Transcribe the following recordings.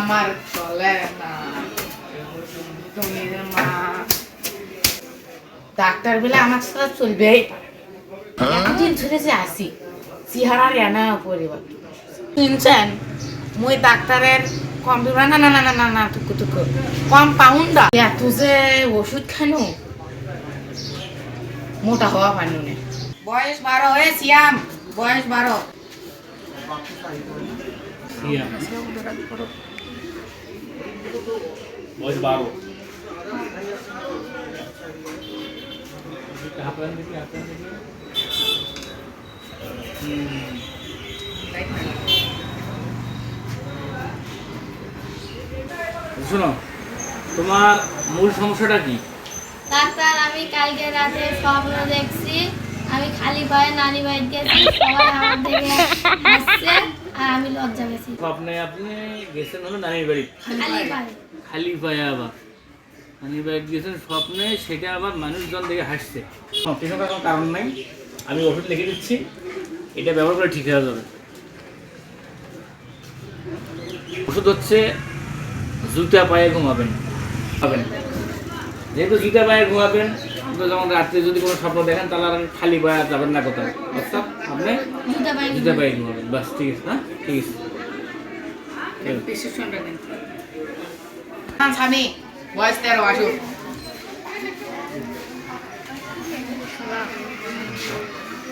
আমার চলে না তুমি মা। ডাক্তার বলে আমার সাথে চলবেই এতদিন ধরে যে আসি চেহারার এনা পরিবার শুনছেন? মুই ডাক্তারের কম্পিউটার না না না না না না টুকু টুকু। কম্পাউন্ডার এত যে ওষুধ খানো মোটা হওয়া পানি নে। বয়স বারো হয়ে সিয়াম বয়স বারো। সিয়াম। বয়স বারো শোনো তোমার মূল সমস্যাটা কি? ডাক্তার আমি কালকে রাতে স্বপ্ন দেখছি। আমি খালি পায়ে নানি গেছি সবাই আমার দিকে হাসছে। আর আমি লজ্জা গেছি আপনি আপনি গেছেন হলো নানির বাড়ি? খালি পায়ে খালি পায়ে আবার। নানির বাড়ি গেছেন স্বপ্নে সেটা আবার মানুষজন দেখে হাসছে। কিছু কোনো কারণ নাই। আমি ওষুধ লিখে দিচ্ছি। এটা ব্যবহার করে ঠিক হয়ে যাবে। ওষুধ হচ্ছে জুতা পায়ে ঘুমাবেন। ঘুমাবেন। যেহেতু জুতা পায়ে ঘুমাবেন তো যেমন রাত্রে যদি কোনো স্বপ্ন দেখেন তাহলে আর খালি পায়ে যাবেন না কোথাও। অর্থাৎ আপনি জুতা বাস ঠিক আছে হ্যাঁ? ঠিক আছে। হ্যাঁ স্বামী বয়স তেরো আসুন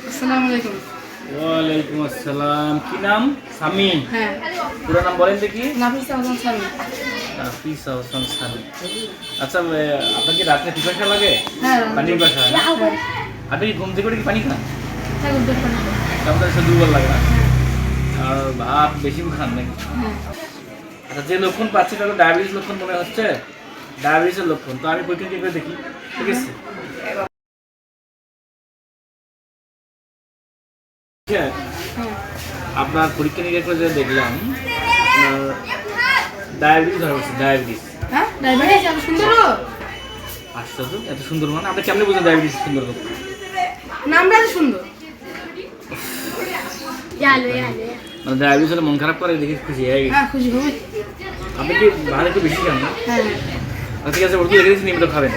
আসসালামু আলাইকুম ওয়ালাইকুম আসসালাম। কি নাম? সামি হ্যাঁ। পুরো নাম বলেন দেখি। নাফিসা হাসান স্বামী। হাফিজ হাসান সামি আচ্ছা আপনার কি পিপাসা লাগে? হ্যাঁ। পিপাসা হয়? না? আপনি কি ঘুম থেকে কি পানি খান? সে দুর্বল লাগে না। আর ভাত বেশি খান নাকি হ্যাঁ। আচ্ছা যে লক্ষণ পাচ্ছি তাহলে ডায়াবেটিস লক্ষণ মনে হচ্ছে? ডায়াবেটিসের লক্ষণ। তো আমি পরীক্ষা করে দেখি। ঠিক আছে? হ্যাঁ আপনার পরীক্ষা নিরীক্ষা করে দেখলাম আপনার ডায়াবেটিস ধরা পড়ছে ডায়াবেটিস। হ্যাঁ আশ্চর্য এত সুন্দর মানে? আপনি কেমনে বুঝেন ডায়াবেটিস সুন্দর? নামটা সুন্দর। মানে ডায়াবেটিস হলে মন খারাপ করে দেখি খুশি হয়ে গেছে। হ্যাঁ খুশি হবে। আপনি কি ভালো একটু বেশি খান? না হ্যাঁ। আচ্ছা, ঠিক আছে ওষুধ রেখে দিচ্ছি নিয়মিত খাবেন।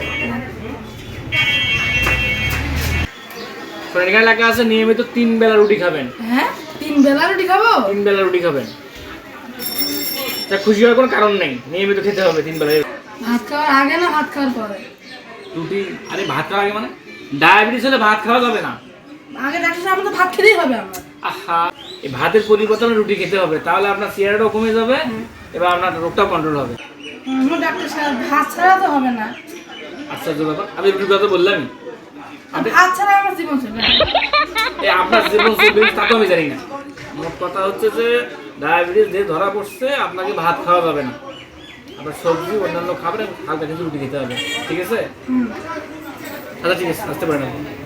শোনেন, এখানে লেখা আছে নিয়মিত তিন বেলা রুটি খাবেন। হ্যাঁ তিন বেলা রুটি খাব? তিন বেলা রুটি খাবেন। তা খুশি হওয়ার কোনো কারণ নেই নিয়মিত খেতে হবে তিন বেলা ভাত খাওয়ার আগে না ভাত খাওয়ার পরে? রুটি আরে ভাত খাওয়া আগে মানে? ডায়াবেটিস হলে ভাত খাওয়া যাবে না। আগে ডাক্তার আমাদের ভাত খেতেই হবে আমার। আহা এই ভাতের পরিবর্তনে রুটি খেতে হবে তাহলে আপনার চেয়ারটাও কমে যাবে এবার আপনার রোগটাও কন্ট্রোল হবে। ডাক্তার সাহেব ভাত ছাড়া তো হবে না। আশ্চর্য ব্যাপার আমি রুটির কথা বললামই আপনি ভাত ছাড়া আমার জীবন চলবে এই আপনার জীবন চলবে তা তো আমি জানি না। মোট কথা হচ্ছে যে ডায়াবেটিস যে ধরা পড়ছে আপনাকে ভাত খাওয়া যাবে না। আপনার সবজি অন্যান্য খাবার হালকা কিছু রুটি খেতে হবে। ঠিক আছে? আচ্ছা ঠিক আছে আসতে পারেন আপনি।